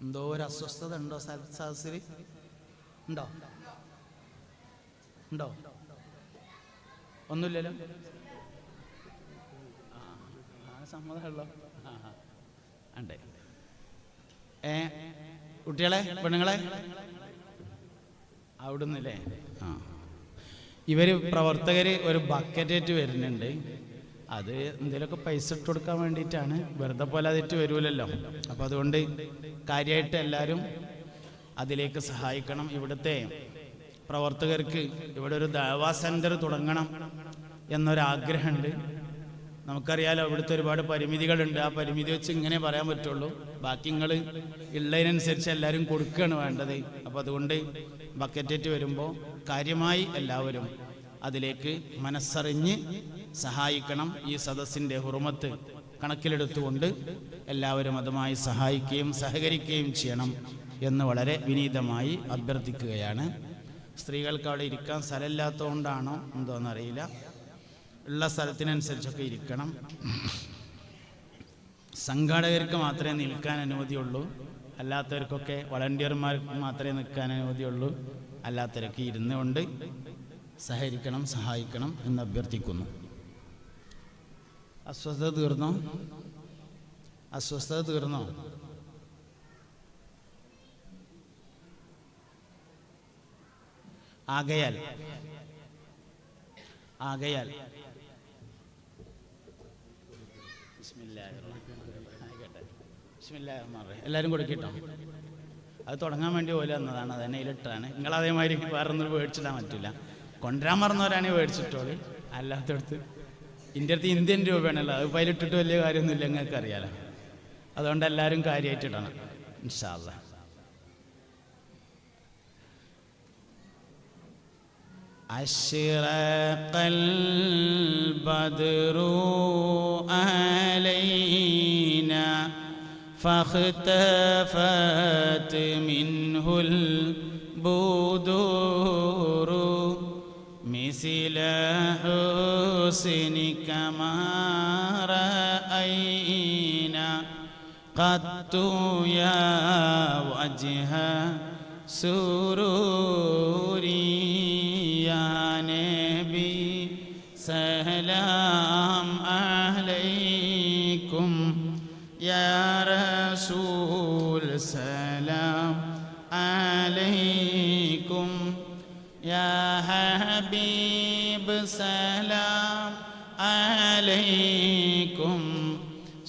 എന്തോ ഒരു അസ്വസ്ഥത ഉണ്ടോ സദസ്സിൽ ഉണ്ടോ? ഉണ്ടോ? ഒന്നുമില്ലല്ലോ? സമ്മതമുള്ളോ. ഏ കുട്ടികളെ പെണ്ണുങ്ങളെ? അവിടുന്നല്ലേ ആ. ഇവർ പ്രവർത്തകർ ഒരു ബക്കറ്റേറ്റ് വരുന്നുണ്ട്. അത് എന്തെങ്കിലുമൊക്കെ പൈസ ഇട്ട് കൊടുക്കാൻ വേണ്ടിയിട്ടാണ്. വെറുതെ പോലെ അതിട്ട് വരൂലല്ലോ. അപ്പം അതുകൊണ്ട് കാര്യമായിട്ട് എല്ലാവരും അതിലേക്ക് സഹായിക്കണം. ഇവിടുത്തെ പ്രവർത്തകർക്ക് ഇവിടെ ഒരു ദാവാ സെന്റർ തുടങ്ങണം എന്നൊരാഗ്രഹമുണ്ട്. നമുക്കറിയാലോ ഇവിടുത്തെ ഒരുപാട് പരിമിതികളുണ്ട്. ആ പരിമിതി വെച്ച് ഇങ്ങനെ പറയാൻ പറ്റുള്ളൂ. ബാക്കി നിങ്ങൾ ഉള്ളതിനനുസരിച്ച് എല്ലാവരും കൊടുക്കുകയാണ് വേണ്ടത്. അപ്പോൾ അതുകൊണ്ട് ബക്കറ്റേറ്റ് വരുമ്പോൾ കാര്യമായി എല്ലാവരും അതിലേക്ക് മനസ്സറിഞ്ഞ് സഹായിക്കണം ഈ സദസ്സിന്റെ ഹുറുമത്ത് കണക്കിലെടുത്തുകൊണ്ട് എല്ലാവരും അതുമായി സഹായിക്കുകയും സഹകരിക്കുകയും ചെയ്യണം എന്ന് വളരെ വിനീതമായി അഭ്യർത്ഥിക്കുകയാണ്. സ്ത്രീകൾക്ക് അവിടെ ഇരിക്കാൻ സ്ഥലമില്ലാത്തതുകൊണ്ടാണോ എന്തോന്നറിയില്ല. ഉള്ള സ്ഥലത്തിനനുസരിച്ചൊക്കെ ഇരിക്കണം. സംഘാടകർക്ക് മാത്രമേ നിൽക്കാൻ അനുമതിയുള്ളൂ. അല്ലാത്തവർക്കൊക്കെ വളണ്ടിയർമാർക്ക് മാത്രമേ നിൽക്കാൻ അനുമതിയുള്ളൂ. അല്ലാത്തവരൊക്കെ ഇരുന്നുകൊണ്ട് സഹകരിക്കണം സഹായിക്കണം എന്ന് അഭ്യർത്ഥിക്കുന്നു. അസ്വസ്ഥത തീർന്നോ? അസ്വസ്ഥത തീർന്നോ? ആകയാൽ ആകയാൽ. ബിസ്മില്ലാഹിർ റഹ്മാനിർ എല്ലാവരും കൊടുക്കിട്ടോ അത് തുടങ്ങാൻ വേണ്ടി പോലെ വന്നതാണ് അത് തന്നെ ഇതിലിട്ടാണ് നിങ്ങൾ അതേമാതിരി വേറെ ഒന്നും മേടിച്ചിടാൻ പറ്റില്ല കൊണ്ടുവരാൻ മറന്നവരാണെങ്കിൽ മേടിച്ചിട്ടോളി അല്ലാത്തടത്ത് ഇന്ത്യ അടുത്ത് ഇന്ത്യൻ രൂപയാണല്ലോ അത് പതിലിട്ടിട്ട് വലിയ കാര്യമൊന്നുമില്ല നിങ്ങൾക്ക് അറിയാലോ അതുകൊണ്ട് എല്ലാവരും കാര്യമായിട്ട് ഇടണം ഇൻഷാല്ല أشرق البدر علينا فاختفت منه البدور مثل حسنك ما رأينا. قط يا وجه سروري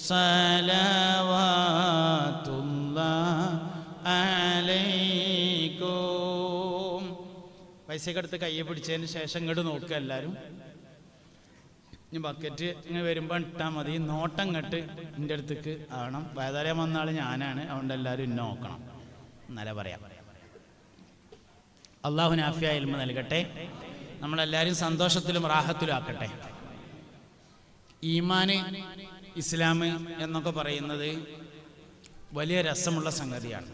صلوات الله عليكم പൈസയൊക്കെ എടുത്ത് കയ്യെ പിടിച്ചതിന് ശേഷം ഇങ്ങോട്ട് നോക്കുക എല്ലാവരും ഇനി ബക്കറ്റ് ഇങ്ങനെ വരുമ്പോൾ ഇട്ടാൽ മതി നോട്ടം ഇങ്ങോട്ട് എൻ്റെ അടുത്തേക്ക് ആവണം വേദാലയം വന്ന ആൾ ഞാനാണ് അതുകൊണ്ട് എല്ലാവരും ഇന്നെ നോക്കണം എന്നാലേ പറയാം അള്ളാഹു നാഫിയ ഇൽമ നൽകട്ടെ നമ്മളെല്ലാവരും സന്തോഷത്തിലും റാഹത്തിലും ആക്കട്ടെ ഈമാന് ഇസ്ലാം എന്നൊക്കെ പറയുന്നത് വലിയ രസമുള്ള സംഗതിയാണ്.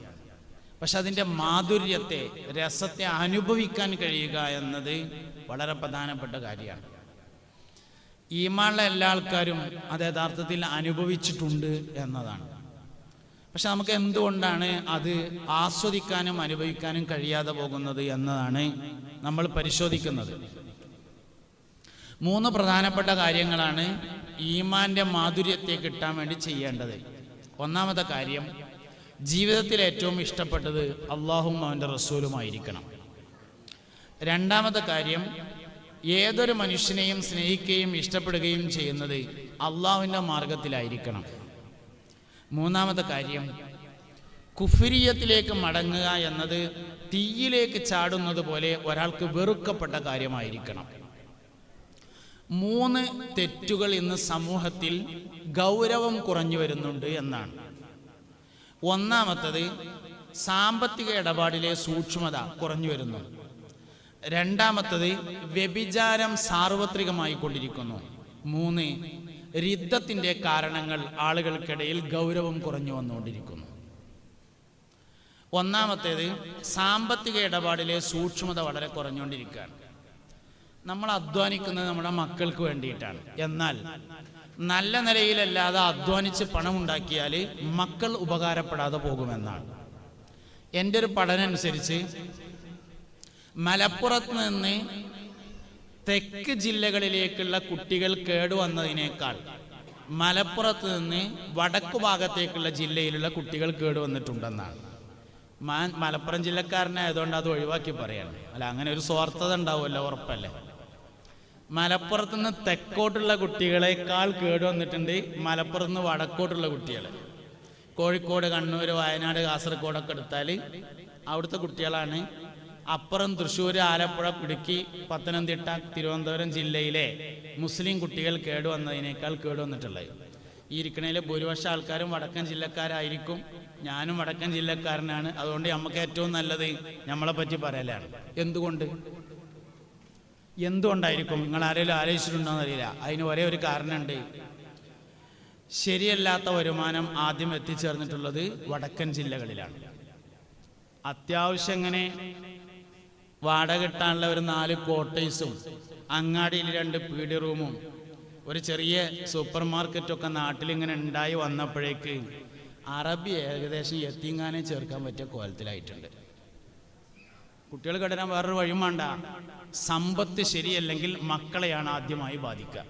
പക്ഷെ അതിന്റെ മാധുര്യത്തെ രസത്തെ അനുഭവിക്കാൻ കഴിയുക എന്നത് വളരെ പ്രധാനപ്പെട്ട കാര്യമാണ്. ഈമാനുള്ള എല്ലാ ആൾക്കാരും അത് യഥാർത്ഥത്തിൽ അനുഭവിച്ചിട്ടുണ്ട് എന്നതാണ്. പക്ഷെ നമുക്ക് എന്തുകൊണ്ടാണ് അത് ആസ്വദിക്കാനും അനുഭവിക്കാനും കഴിയാതെ പോകുന്നത് എന്നതാണ് നമ്മൾ പരിശോധിക്കുന്നത്. മൂന്ന് പ്രധാനപ്പെട്ട കാര്യങ്ങളാണ് ഈമാന്റെ മാധുര്യത്തെ കിട്ടാൻ വേണ്ടി ചെയ്യേണ്ടത്. ഒന്നാമത്തെ കാര്യം ജീവിതത്തിൽ ഏറ്റവും ഇഷ്ടപ്പെട്ടത് അള്ളാഹും അവന്റെ റസൂലുമായിരിക്കണം. രണ്ടാമത്തെ കാര്യം ഏതൊരു മനുഷ്യനെയും സ്നേഹിക്കുകയും ഇഷ്ടപ്പെടുകയും ചെയ്യുന്നത് അള്ളാഹുവിന്റെ മാർഗത്തിലായിരിക്കണം. മൂന്നാമത്തെ കാര്യം കുഫിരിയത്തിലേക്ക് മടങ്ങുക എന്നത് തീയിലേക്ക് ചാടുന്നത് പോലെ ഒരാൾക്ക് വെറുക്കപ്പെട്ട കാര്യമായിരിക്കണം. മൂന്ന് തെറ്റുകൾ ഇന്ന് സമൂഹത്തിൽ ഗൗരവം കുറഞ്ഞു വരുന്നുണ്ട് എന്നാണ്. ഒന്നാമത്തത് സാമ്പത്തിക ഇടപാടിലെ സൂക്ഷ്മത കുറഞ്ഞു വരുന്നു. രണ്ടാമത്തത് വ്യഭിചാരം സാർവത്രികമായി കൊണ്ടിരിക്കുന്നു. മൂന്ന് രിദ്ധത്തിന്റെ കാരണങ്ങൾ ആളുകൾക്കിടയിൽ ഗൗരവം കുറഞ്ഞു വന്നുകൊണ്ടിരിക്കുന്നു. ഒന്നാമത്തേത് സാമ്പത്തിക ഇടപാടിലെ സൂക്ഷ്മത വളരെ കുറഞ്ഞുകൊണ്ടിരിക്കുകയാണ്. നമ്മൾ അധ്വാനിക്കുന്നത് നമ്മുടെ മക്കൾക്ക് വേണ്ടിയിട്ടാണ്. എന്നാൽ നല്ല നിലയിലല്ലാതെ അധ്വാനിച്ച് പണം ഉണ്ടാക്കിയാൽ മക്കൾ ഉപകാരപ്പെടാതെ പോകുമെന്നാണ്. എന്റെ ഒരു പഠനം അനുസരിച്ച് മലപ്പുറത്ത് നിന്ന് തെക്ക് ജില്ലകളിലേക്കുള്ള കുട്ടികൾ കേടുവന്നതിനേക്കാൾ മലപ്പുറത്ത് നിന്ന് വടക്കു ഭാഗത്തേക്കുള്ള ജില്ലയിലുള്ള കുട്ടികൾ കേടുവന്നിട്ടുണ്ടെന്നാണ് മലപ്പുറം ജില്ലക്കാരനായതുകൊണ്ട് അത് ഒഴിവാക്കി പറയാണ്. അല്ല അങ്ങനെ ഒരു സ്വാർത്ഥത ഉണ്ടാവുമല്ലോ ഉറപ്പല്ലേ? മലപ്പുറത്ത് നിന്ന് തെക്കോട്ടുള്ള കുട്ടികളെക്കാൾ കേടുവന്നിട്ടുണ്ട് മലപ്പുറത്ത് നിന്ന് വടക്കോട്ടുള്ള കുട്ടികൾ കോഴിക്കോട് കണ്ണൂർ വയനാട് കാസർഗോഡൊക്കെ എടുത്താൽ അവിടുത്തെ കുട്ടികളാണ്. അപ്പുറം തൃശ്ശൂർ ആലപ്പുഴ ഇടുക്കി പത്തനംതിട്ട തിരുവനന്തപുരം ജില്ലയിലെ മുസ്ലിം കുട്ടികൾ കേടുവന്നതിനേക്കാൾ കേടുവന്നിട്ടുള്ളത് ഈ ഇരിക്കണേലെ ഭൂരിപക്ഷം ആൾക്കാരും വടക്കൻ ജില്ലക്കാരായിരിക്കും. ഞാനും വടക്കൻ ജില്ലക്കാരനാണ്. അതുകൊണ്ട് നമുക്ക് ഏറ്റവും നല്ലത് നമ്മളെ പറ്റി പറയലാണ്. എന്തുകൊണ്ട്? എന്തുകൊണ്ടായിരിക്കും? നിങ്ങൾ ആരെങ്കിലും ആലോചിച്ചിട്ടുണ്ടോ എന്നറിയില്ല അതിന് ഒരേ ഒരു കാരണമുണ്ട്. ശരിയല്ലാത്ത വരുമാനം ആദ്യം എത്തിച്ചേർന്നിട്ടുള്ളത് വടക്കൻ ജില്ലകളിലാണ്. അത്യാവശ്യം ഇങ്ങനെ വാടക കിട്ടാനുള്ള ഒരു നാല് കോട്ടേഴ്സും അങ്ങാടിയിൽ രണ്ട് പീഡി റൂമും ഒരു ചെറിയ സൂപ്പർ മാർക്കറ്റൊക്കെ നാട്ടിലിങ്ങനെ ഉണ്ടായി വന്നപ്പോഴേക്ക് അറബി ഏകദേശം എത്തിങ്ങാനെ ചേർക്കാൻ പറ്റിയ കോലത്തിലായിട്ടുണ്ട്. കുട്ടികൾ കെട്ടാൻ വേറൊരു വഴിയും വേണ്ട. സമ്പത്ത് ശരിയല്ലെങ്കിൽ മക്കളെയാണ് ആദ്യമായി ബാധിക്കുക.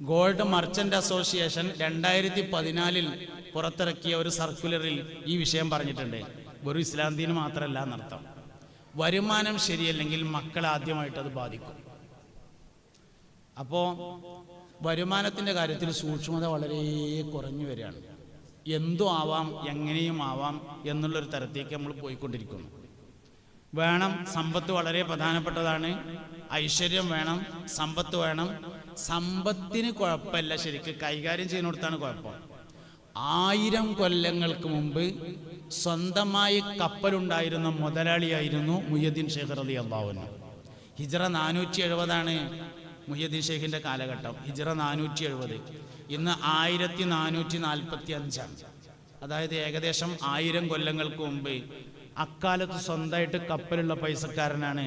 ഗോൾഡ് മർച്ചന്റ് അസോസിയേഷൻ രണ്ടായിരത്തി പതിനാലിൽ പുറത്തിറക്കിയ ഒരു സർക്കുലറിൽ ഈ വിഷയം പറഞ്ഞിട്ടുണ്ട്. ഒരു ഇസ്ലാന്തിന് മാത്രമല്ല എന്നർത്ഥം. വരുമാനം ശരിയല്ലെങ്കിൽ മക്കളെ ആദ്യമായിട്ട് അത് ബാധിക്കും. അപ്പോ വരുമാനത്തിന്റെ കാര്യത്തിൽ സൂക്ഷ്മത വളരെ കുറഞ്ഞു വരികയാണ്. എന്തും ആവാം എങ്ങനെയും ആവാം എന്നുള്ളൊരു തരത്തേക്ക് നമ്മൾ പോയിക്കൊണ്ടിരിക്കുന്നു. വേണം സമ്പത്ത് വളരെ പ്രധാനപ്പെട്ടതാണ്. ഐശ്വര്യം വേണം സമ്പത്ത് വേണം. സമ്പത്തിന് കുഴപ്പമില്ല ശരിക്ക് കൈകാര്യം ചെയ്യുന്നിടത്താണ് കുഴപ്പം. ആയിരം കൊല്ലങ്ങൾക്ക് മുമ്പ് സ്വന്തമായി കപ്പലുണ്ടായിരുന്ന മുതലാളിയായിരുന്നു മുയ്യദ്ദീൻ ഷേഖ് റലി അള്ളാഹുന് ഹിജറ നാനൂറ്റി എഴുപതാണ് മുയ്യദ്ദീൻ ഷേഖിന്റെ കാലഘട്ടം. ഹിജറ നാനൂറ്റി എഴുപത് ഇന്ന് ആയിരത്തി നാനൂറ്റി നാൽപ്പത്തി അഞ്ചാണ് അതായത് ഏകദേശം ആയിരം കൊല്ലങ്ങൾക്ക് മുമ്പ് അക്കാലത്ത് സ്വന്തമായിട്ട് കപ്പലുള്ള പൈസക്കാരനാണ്.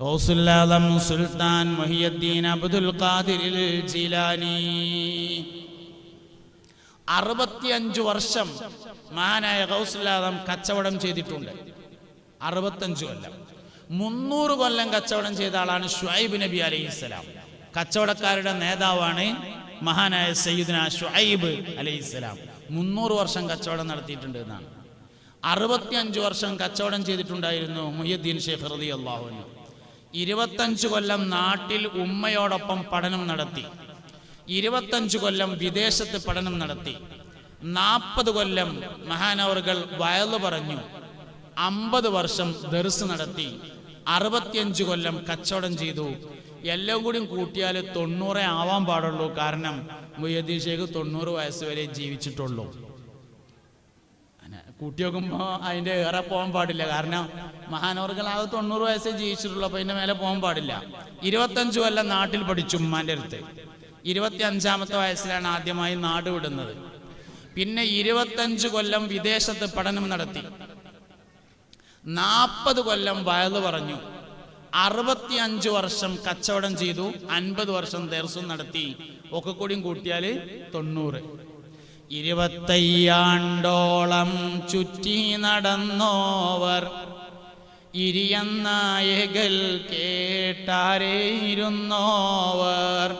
ഗൗസുല്ലാദം സുൽത്താൻ അബ്ദുൽ ഖാദിരിൽ അറുപത്തിയഞ്ചു വർഷം മഹാനായ ഗൗസുല്ലാദം കച്ചവടം ചെയ്തിട്ടുണ്ട്. അറുപത്തഞ്ചു കൊല്ലം. മുന്നൂറ് കൊല്ലം കച്ചവടം ചെയ്ത ആളാണ് ഷുഐബ് നബി അലൈഹി സ്വലാം. കച്ചവടക്കാരുടെ നേതാവാണ് മഹാനായ സയ്യിദ്ന ഷുഐബ് അലൈഹിസ്സലാം മുന്നൂറ് വർഷം കച്ചവടം നടത്തിയിട്ടുണ്ട് എന്നാണ്. അറുപത്തിയഞ്ചു വർഷം കച്ചവടം ചെയ്തിട്ടുണ്ടായിരുന്നു മുഹ്യദ്ദീൻ ഷേഖ് റതി അള്ളാഹുവിന് ഇരുപത്തഞ്ച് കൊല്ലം നാട്ടിൽ ഉമ്മയോടൊപ്പം പഠനം നടത്തി. ഇരുപത്തഞ്ച് കൊല്ലം വിദേശത്ത് പഠനം നടത്തി. നാൽപ്പത് കൊല്ലം മഹാനവറുകൾ വയലു പറഞ്ഞു. അമ്പത് വർഷം ദർസ് നടത്തി. അറുപത്തിയഞ്ച് കൊല്ലം കച്ചവടം ചെയ്തു. എല്ലാം കൂടി കൂട്ടിയാൽ തൊണ്ണൂറേ ആവാൻ പാടുള്ളൂ. കാരണം മുയ്യദ്ദീൻ ഷേഖ് തൊണ്ണൂറ് വയസ്സ് വരെ ജീവിച്ചിട്ടുള്ളൂ. കൂട്ടി നോക്കുമ്പോൾ അതിന്റെ ഏറെ പോകാൻ പാടില്ല. കാരണം മഹാനവർകൾ ആകെ തൊണ്ണൂറ് വയസ്സേ ജീവിച്ചിട്ടുള്ളൂ അപ്പോൾ അതിന്റെ മേലെ പോകാൻ പാടില്ല. ഇരുപത്തഞ്ച് കൊല്ലം നാട്ടിൽ പഠിച്ചു ഉമ്മാന്റെ അടുത്ത്. ഇരുപത്തി അഞ്ചാമത്തെ വയസ്സിലാണ് ആദ്യമായി നാട് വിടുന്നത്. പിന്നെ ഇരുപത്തഞ്ച് കൊല്ലം വിദേശത്ത് പഠനം നടത്തി. നാൽപ്പത് കൊല്ലം വയത് പറഞ്ഞു. അറുപത്തി അഞ്ച് വർഷം കച്ചവടം ചെയ്തു അൻപത് വർഷം ദർശനം നടത്തി. ഒക്കെ കൂടിയും കൂട്ടിയാൽ തൊണ്ണൂറ്. ഇരുപത്തയ്യാണ്ടോളം ചുറ്റി നടന്നോവർ. ഇരിയന്നായകൽ കേട്ടാരേയിരുന്നോവർ.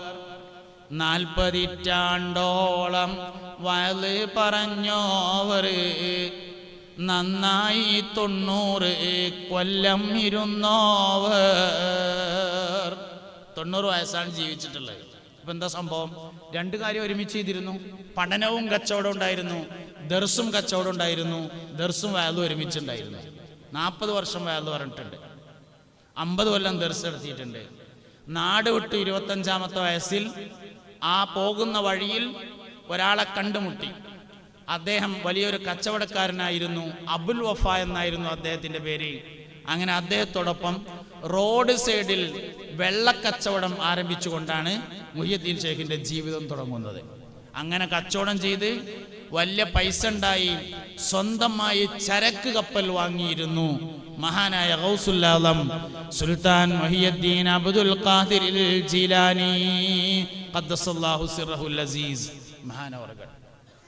നാൽപ്പതിറ്റാണ്ടോളം വയൽ പറഞ്ഞോവർ. നന്നായി തൊണ്ണൂറ് കൊല്ലം ഇരുന്നോവർ. തൊണ്ണൂറ് വയസ്സാണ് ജീവിച്ചിട്ടുള്ളത്. ഇപ്പൊ എന്താ സംഭവം? രണ്ട് കാര്യം ഒരുമിച്ച് ചെയ്തിരുന്നു. പഠനവും കച്ചവടം ഉണ്ടായിരുന്നു. ദർസും കച്ചവടം ഉണ്ടായിരുന്നു. ദർസും വയലും ഒരുമിച്ചുണ്ടായിരുന്നു. നാൽപ്പത് വർഷം വയൽ പറഞ്ഞിട്ടുണ്ട്. അമ്പത് കൊല്ലം ദർസ് നടത്തിയിട്ടുണ്ട്. നാട് വിട്ട് ഇരുപത്തഞ്ചാമത്തെ വയസ്സിൽ ആ പോകുന്ന വഴിയിൽ ഒരാളെ കണ്ടുമുട്ടി. അദ്ദേഹം വലിയൊരു കച്ചവടക്കാരനായിരുന്നു. അബുൽ വഫ എന്നായിരുന്നു അദ്ദേഹത്തിന്റെ പേര്. അങ്ങനെ അദ്ദേഹത്തോടൊപ്പം റോഡ് സൈഡിൽ വെള്ളക്കച്ചവടം ആരംഭിച്ചുകൊണ്ടാണ് മുഹ്യദ്ദീൻ ഷേഖിന്റെ ജീവിതം തുടങ്ങുന്നത്. അങ്ങനെ കച്ചവടം ചെയ്ത് വലിയ പൈസ ഉണ്ടായി സ്വന്തമായി ചരക്ക് കപ്പൽ വാങ്ങിയിരുന്നു. മഹാനായ ഗൗസുല്ലാദം സുൽത്താൻ മൊഹിയദ്ദീൻ അബ്ദുൽ ഖാദിർ ജീലാനി ഖദ്ദസല്ലാഹു സിറഹുൽ അസീസ്. മഹാനവർകൾ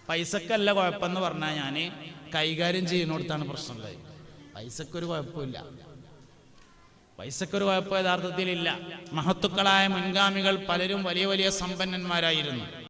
പൈസക്കല്ല കുഴപ്പമെന്ന് പറഞ്ഞാൽ ഞാൻ കൈകാര്യം ചെയ്യുന്നിടത്താണ് പ്രശ്നമുള്ളത് പൈസക്കൊരു കുഴപ്പമില്ല. പൈസക്കൊരു കുഴപ്പം യഥാർത്ഥത്തിലില്ല. മഹത്തുക്കളായ മുൻഗാമികൾ പലരും വലിയ വലിയ സമ്പന്നന്മാരായിരുന്നു.